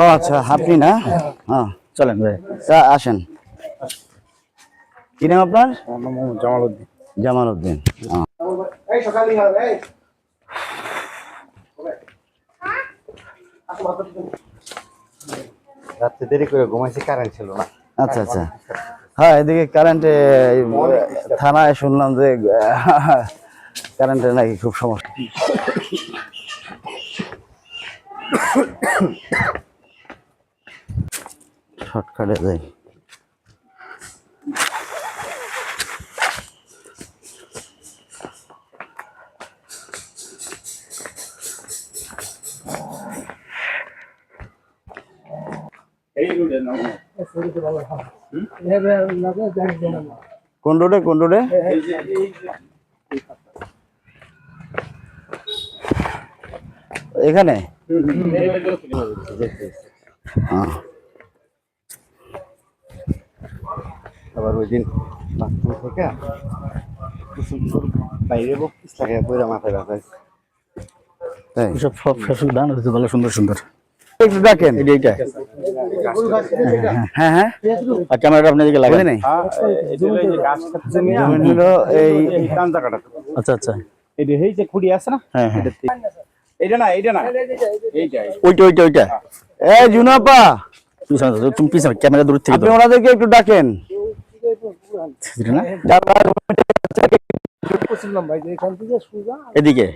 ও আচ্ছা আপনি না? হ্যাঁ চলেন ভাই। আসেন। কি নাম আপনার? জামাল উদ্দিন। জামাল উদ্দিন হ্যাঁ। রাত্রে দেরি করে ঘুমাইছি কারেন্ট ছিল না। আচ্ছা আচ্ছা। হ্যাঁ এদিকে কারেন্টে থানায় শুনলাম যে কারেন্টের নাকি খুব সমস্যা। শর্টকাটে যাই কোন রোডে কোন রোডে? এখানে? আবার ওই দিন বাথরুম থেকে বাইরে বকিস লাগে বইরা মাথায় ব্যথা। তাই সব সব ফেসবুক দান হচ্ছে ভালো সুন্দর সুন্দর একটু ডাকেন এইটা হ্যাঁ হ্যাঁ আর ক্যামেরাটা আপনি এদিকে লাগাই নাই এই আচ্ছা আচ্ছা এই যে এই যে খুঁড়ি আছে না হ্যাঁ হ্যাঁ এইটা না এইটা না এইটা ওইটা ওইটা ওইটা এ জুনাপা পিছনে তুমি পিছনে ক্যামেরা দূর থেকে আপনি ওনাদেরকে একটু ডাকেন এদিকে